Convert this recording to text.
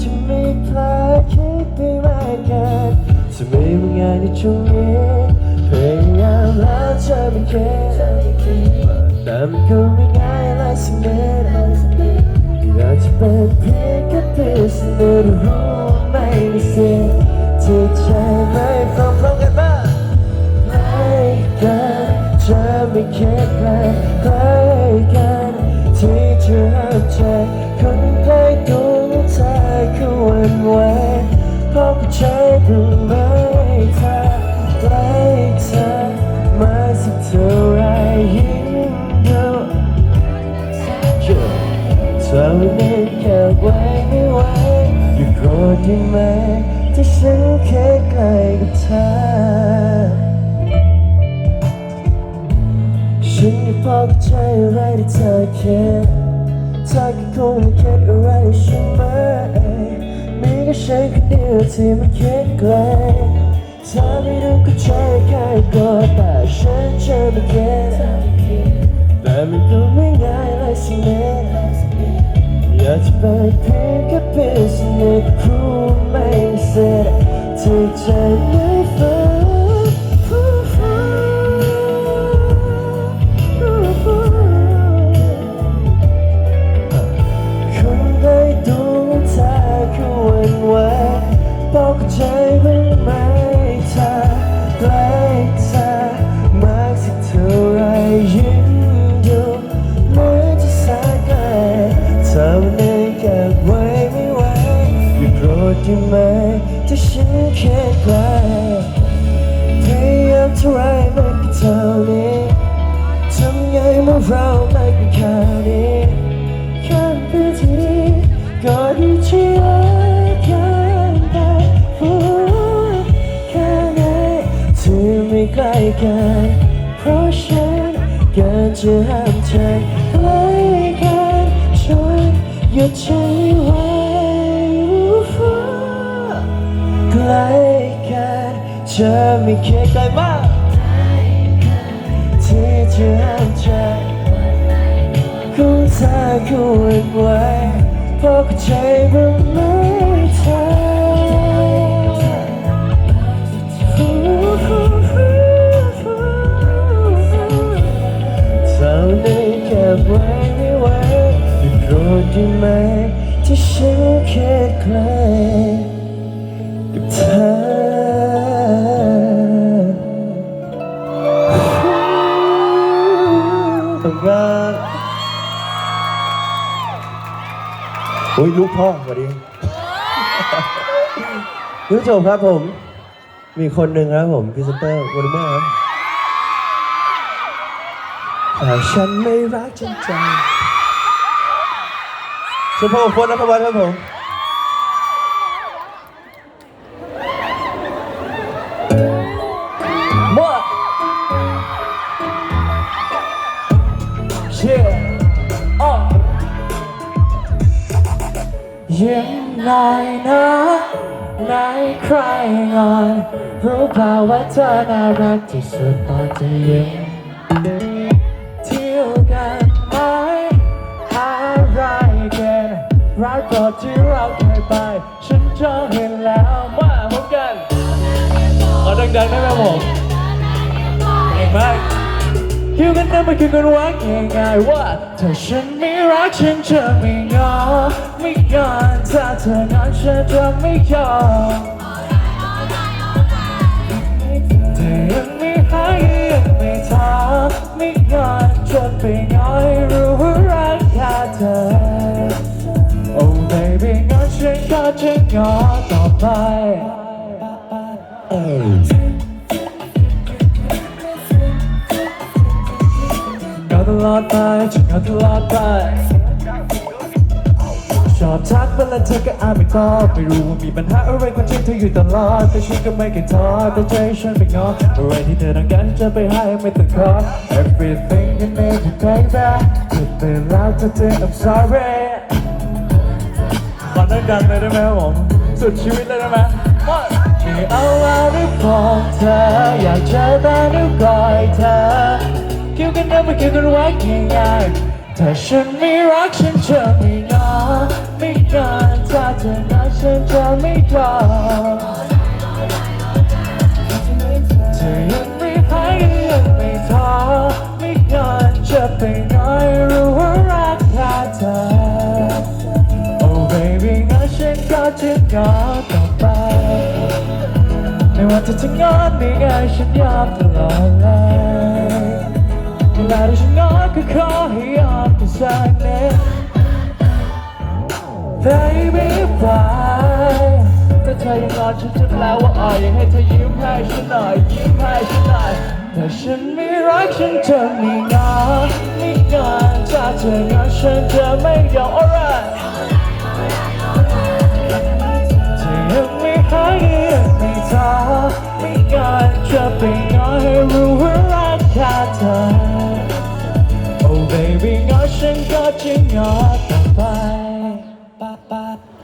จะไม่พลาดคิดไปมากเกินจะไม่บางอย่างในช่วงนี้พยายามแล้วจะไม่คิดแต่มันก็ไม่ง่ายเลยสักนิดอยากจะเป็นเพียงแค่เพื่อนสนิทรู้ไม่มีสิทธิ์ที่จไม่ฟังพร้อมกันบ้างใกล้กันจะไม่คิดไกลใกลกันที่จะห้ามใจคนใกล้ตัว เดียวที่มันคิดไกลเธอไม่ต้องเข้าใจใครก็แต่ฉันจะไม่คิดแต่มันก็ไม่ง่าย ที่ฉันแค่ไกลพยายามเท่าไรมันก็เท่านี้ทำไงเมื่อเราไม่เป็นข่าวนี้แค่เป็นที่ดีก็ดีที่รักกันได้พูแค่ไหนที่ไม่ใกล้กันเพราะฉันเกินจะห้ามใจใกล้กันช่วยหยุดใจ เคยไกลมากที่จะห้ามใจของเธอคือวันไหวเพราะเข้าใจบ้างไหม ยลูกพ่อสวัสดีคุณผู้ชมครับผม มีคนหนึ่งครับผมพรีเซนเตอร์วันนี้ครับแต่ฉันไม่รักจริงจังชมพู่คนนัทวัฒน์ครับผมมั่วเชี่ย ยังไงนะนายใครงอนรู้เปล่าว่าเธอน่ารักที่สุดตอนที่ยิ้มเที่ยวกันไหมหาอะไรกันร้านโปรดที่เราเคยไป ฉันจะเห็นแล้วมาพบกันเอาดังๆได้ไหมผมเก่งมาก คิวกันนั้นมันคือกันว่าง่ายๆว่าถ้าฉันไม่รักฉันจะไม่งอไม่งอนถ้าเธองอนฉันจะไม่ยอมแต่ยังไม่หายยังไม่ท้อไม่งอนจนไปง้อให้รู้ว่ารักแค่เธอ Oh baby งอนฉันก็จะงอต่อไป ตลอดไปจะงอนตลอดไปชอบทักเวลาเธอก็อ่านไม่ตอบไม่รู้ว่ามีปัญหาอะไรคนที่เธออยู่ตลอดแต่ฉันก็ไม่เคยท้อแต่ใจฉันไม่งออะไรที่เธอต้องการจะไปให้ไม่ต้องขอ everything you need to take back ผิดไปแล้วเธอเธอ I'm sorry ขอดังๆเลยได้ไหมครับผมสุดชีวิตเลยได้ไหมว่าที่เอาว่านึกของเธออยากเจอแต่นึกกอยเธอ คิวกันนะไม่คิวกันไว้ง่ายๆถ้าฉันไม่รักฉันจะไม่งอไม่งอนถ้าเธองอนจะไม่รอเธอยังไม่หายยังไม่ท้อไม่ยอมจะไปน้อยรู้ว่ารักแค่เธอ Oh baby งั้นฉันก็จะงอต่อไปไม่ว่าเธอจะงอนไม่ง่ายฉันยอมตลอดเลย เวลาที่ฉันงอนก็ขอให้ยอมกันสักนิด Baby why ถ้าเธอยังงอนฉันจะแปลว่าอ่อยอยากให้เธอยิ้มให้ฉันหน่อยยิ้มให้ฉันหน่อยแต่ฉันไม่รักฉันจะไม่งอนไม่งอนถ้าเธองอนฉันจะไม่ยอม alright เธอยังไม่หายยังไม่ท้อไม่